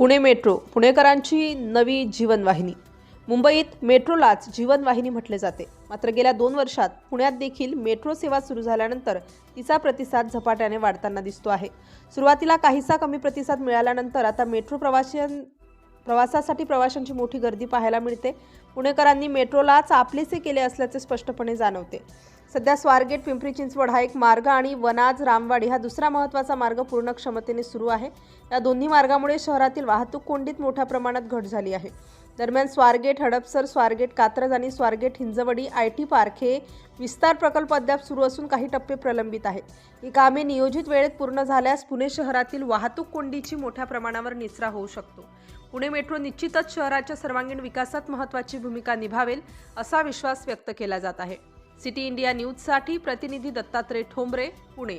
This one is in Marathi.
पुणे मेट्रो पुणेकरांची नवी जीवनवाहिनी. मुंबईत मेट्रोलाच जीवनवाहिनी म्हटले जाते. मात्र गेल्या दोन वर्षात पुण्यात देखील मेट्रो सेवा सुरू झाल्यानंतर तिचा प्रतिसाद झपाट्याने वाढताना दिसतो आहे. सुरुवातीला काहीसा कमी प्रतिसाद मिळाल्यानंतर आता मेट्रो प्रवाशां प्रवासासाठी प्रवाशांची मोठी गर्दी पाहायला मिळते. पुणेकरांनी मेट्रोलाच आपलेसे केले असल्याचे स्पष्टपणे जाणवते. सध्या स्वारगेट पिंपरी चिंचवड हा एक मार्ग आणि वनाज रामवाडी हा दुसरा महत्त्वाचा मार्ग पूर्ण क्षमतेने सुरू आहे. या दोन्ही मार्गामुळे शहरातील वाहतूक कोंडीत मोठ्या प्रमाणात घट झाली आहे. दरम्यान स्वारगेट हडपसर स्वारगेट कात्रज आणि Swargate Hinjewadi I T park हे विस्तार प्रकल्प अद्याप सुरू असून काही टप्पे प्रलंबित आहेत. ही कामे नियोजित वेळेत पूर्ण झाल्यास पुणे शहरातील वाहतूक कोंडीची मोठ्या प्रमाणावर निचरा होऊ शकतो. पुणे मेट्रो निश्चितच शहराच्या सर्वांगीण विकासात महत्त्वाची भूमिका निभावेल असा विश्वास व्यक्त केला जात आहे. सिटी इंडिया न्यूजसाठी प्रतिनिधी दत्तात्रय ठोंबरे पुणे.